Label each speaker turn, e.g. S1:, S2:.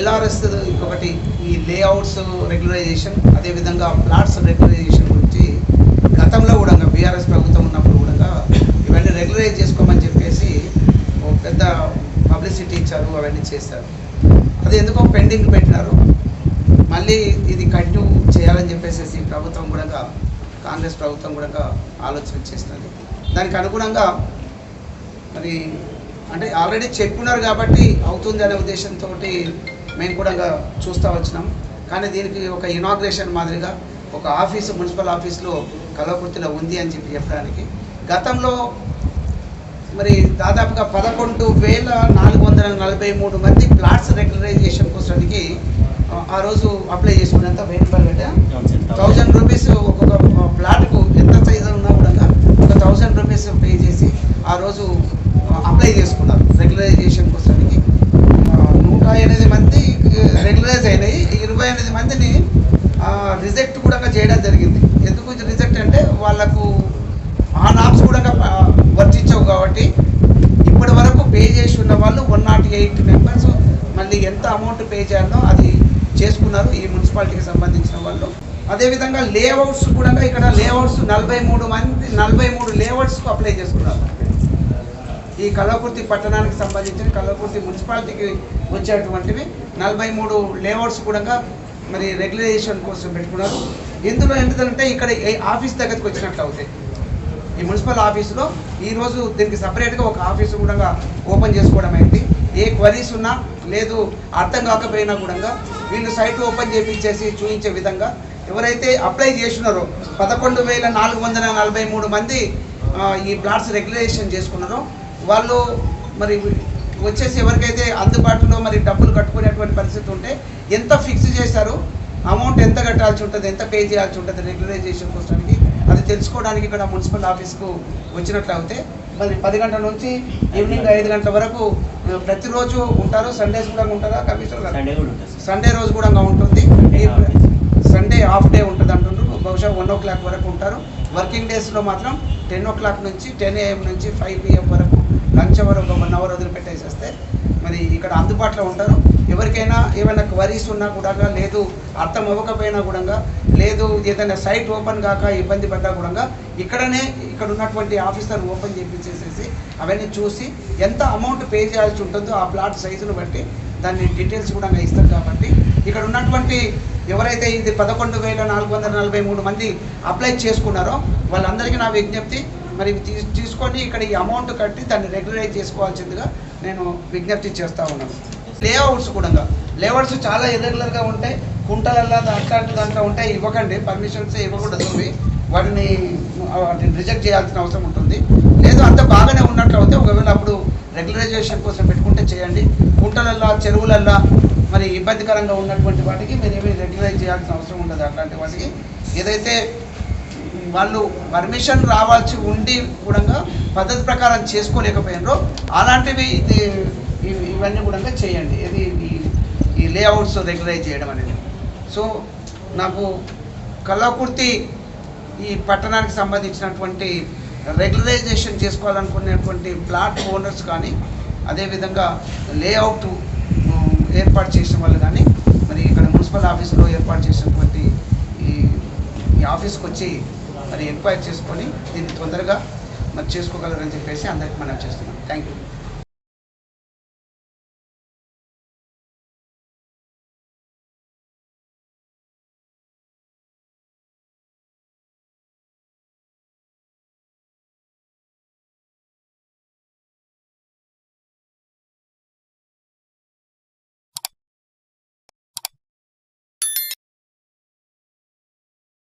S1: LRS ఇంకొకటి ఈ layouts regularisation అదేవిధంగా ప్లాట్స్ రెగ్యులరైజేషన్ గురించి గతంలో కూడా బీఆర్ఎస్ ప్రభుత్వం ఉన్నప్పుడు కూడా ఇవన్నీ రెగ్యులరైజ్ చేసుకోమని చెప్పేసి ఒక పెద్ద పబ్లిసిటీ ఇచ్చారు అవన్నీ చేశారు. అది ఎందుకో పెండింగ్ పెట్టినారు. మళ్ళీ ఇది కంటిన్యూ చేయాలని చెప్పేసి ప్రభుత్వం కూడా కాంగ్రెస్ ప్రభుత్వం కూడా ఆలోచన చేస్తుంది దానికి అనుగుణంగా మరి అంటే ఆల్రెడీ చెప్పున్నారు కాబట్టి అవుతుంది అనే ఉద్దేశంతో మేము కూడా చూస్తూ వచ్చినాం. కానీ దీనికి ఒక ఇనాగ్రేషన్ మాదిరిగా ఒక ఆఫీసు మున్సిపల్ ఆఫీస్లో కలవకుర్తిలో ఉంది అని చెప్పి చెప్పడానికి. గతంలో మరి దాదాపుగా పదకొండు వేల నాలుగు వందల నలభై మూడు మంది ప్లాట్స్ రెగ్యులరైజేషన్ కోసానికి ఆ- రోజు అప్లై చేసుకున్నంత రూపాయలు పెట్టా థౌజండ్ రూపీస్ ఒక్కొక్క ప్లాట్కు ఎంత సైజు ఉన్నా కూడా ఒక థౌజండ్ రూపీస్ పే చేసి ఆ రోజు అప్లై చేసుకున్నారు రెగ్యులరైజేషన్ కోసానికి ఆ, నూట ఎనిమిది మంది రెగ్యులరైజ్ అయినాయి ఇరవై ఎనిమిది మందిని రిజెక్ట్ కూడా చేయడం జరిగింది. ఎందుకు రిజెక్ట్ అంటే వాళ్ళకు ఆ నామ్స్ కూడా వర్తించవు కాబట్టి ఇప్పటి వరకు పే చేసి ఉన్న వాళ్ళు వన్ నాట్ ఎయిట్ మెంబర్స్ మళ్ళీ ఎంత అమౌంట్ పే చేయాలో అది చేసుకున్నారు ఈ మున్సిపాలిటీకి సంబంధించిన వాళ్ళు. అదేవిధంగా లేఅవుట్స్ కూడా ఇక్కడ లేఅవుట్స్ నలభై మూడు మంది నలభై మూడు లేఅవుట్స్కు అప్లై చేసుకున్నారు. ఈ కల్లకుర్తి పట్టణానికి సంబంధించిన కల్లకుర్తి మున్సిపాలిటీకి వచ్చేటువంటివి నలభై మూడు లేఅవుట్స్ కూడా మరి రెగ్యులరేషన్ కోసం పెట్టుకున్నారు. ఇందులో ఏంటంటే ఇక్కడ ఏ ఆఫీస్ దగ్గరికి వచ్చినట్లు అవుతాయి. ఈ మున్సిపల్ ఆఫీసులో ఈరోజు దీనికి సపరేట్గా ఒక ఆఫీసు కూడా ఓపెన్ చేసుకోవడం అయింది ఏ క్వరీస్ ఉన్నా లేదు అర్థం కాకపోయినా కూడా వీళ్ళు సైట్ ఓపెన్ చేపించేసి చూపించే విధంగా ఎవరైతే అప్లై చేస్తున్నారో పదకొండు వేల నాలుగు వందల నలభై మూడు మంది ఈ ప్లాట్స్ రెగ్యులేషన్ చేసుకున్నారో వాళ్ళు మరి వచ్చేసి ఎవరికైతే అందుబాటులో మరి డబ్బులు కట్టుకునేటువంటి పరిస్థితి ఉంటే ఎంత ఫిక్స్ చేశారు? అమౌంట్ ఎంత కట్టాల్సి ఉంటుంది? ఎంత పే చేయాల్సి ఉంటుంది? రెగ్యులరైజేషన్ కోసానికి అది తెలుసుకోవడానికి ఇక్కడ మున్సిపల్ ఆఫీస్కు వచ్చినట్లు అయితే మరి పది గంటల నుంచి ఈవినింగ్ ఐదు గంటల వరకు ప్రతిరోజు ఉంటారు? సండేస్ కూడా ఉంటారా కమిషనర్
S2: సండే కూడా ఉంటుంది సార్.
S1: సండే రోజు కూడా ఉంటుంది. సండే హాఫ్ డే ఉంటుంది అంటున్నారు బహుశా వన్ ఓ క్లాక్ వరకు ఉంటారు. వర్కింగ్ డేస్లో మాత్రం టెన్ ఓ క్లాక్ నుంచి టెన్ ఏఎం నుంచి ఫైవ్ పిఎం వరకు లంచ్ అవర్ ఒక వన్ అవర్ వదిలిపెట్టేసేస్తే మరి ఇక్కడ అందుబాటులో ఉంటారు. ఎవరికైనా ఏమైనా క్వరీస్ ఉన్నా కూడా లేదు అర్థం అవ్వకపోయినా కూడా లేదు ఏదైనా సైట్ ఓపెన్ కాక ఇబ్బంది పడ్డా కూడా ఇక్కడనే ఇక్కడ ఉన్నటువంటి ఆఫీసర్ ఓపెన్ చేపించేసేసి అవన్నీ చూసి ఎంత అమౌంట్ పే చేయాల్సి ఉంటుందో ఆ ప్లాట్ సైజును బట్టి దాన్ని డీటెయిల్స్ కూడా ఇస్తారు కాబట్టి ఇక్కడ ఉన్నటువంటి ఎవరైతే ఇది పదకొండు వేల నాలుగు వందల నలభై మూడు మంది అప్లై చేసుకున్నారో వాళ్ళందరికీ నా విజ్ఞప్తి మరి తీసుకొని ఇక్కడ ఈ అమౌంట్ కట్టి దాన్ని రెగ్యులరైజ్ చేసుకోవాల్సిందిగా నేను విజ్ఞప్తి చేస్తూ ఉన్నాను. లేఅవుట్స్ కూడా లేఅవుట్స్ చాలా ఇర్రెగ్యులర్గా ఉంటాయి కుంటలల్లా అట్లాంటి దాంట్లో ఉంటాయి ఇవ్వకండి పర్మిషన్స్ ఇవ్వకూడదు వాటిని వాటిని రిజెక్ట్ చేయాల్సిన అవసరం ఉంటుంది. లేదు అంత బాగానే ఉన్నట్లు అయితే ఒకవేళ అప్పుడు రెగ్యులరైజేషన్ కోసం పెట్టుకుంటే చేయండి. కుంటలల్లా చెరువులల్లా మరి ఇబ్బందికరంగా ఉన్నటువంటి వాటికి మీరు ఏమీ రెగ్యులైజ్ చేయాల్సిన అవసరం ఉండదు అట్లాంటి వాటికి. ఏదైతే వాళ్ళు పర్మిషన్ రావాల్సి ఉండి కూడా పద్ధతి ప్రకారం చేసుకోలేకపోయినారో అలాంటివి ఇవన్నీ కూడా చేయండి. ఇది ఈ- ఈ లేఅవుట్స్ రెగ్యులైజ్ చేయడం అనేది. సో నాకు కళాకృతి ఈ పట్టణానికి సంబంధించినటువంటి రెగ్యులరైజేషన్ చేసుకోవాలనుకునేటువంటి ప్లాట్ ఓనర్స్ కానీ అదేవిధంగా లేఅవుట్ ఏర్పాటు చేసిన వాళ్ళు కానీ మరి ఇక్కడ మున్సిపల్ ఆఫీస్లో ఏర్పాటు చేసినటువంటి ఈ ఈ ఆఫీస్కి వచ్చి మరి ఎంక్వైరీ చేసుకొని దీన్ని తొందరగా మరి చేసుకోగలరని చెప్పేసి అందరికి మనం చేస్తున్నాం. Thank you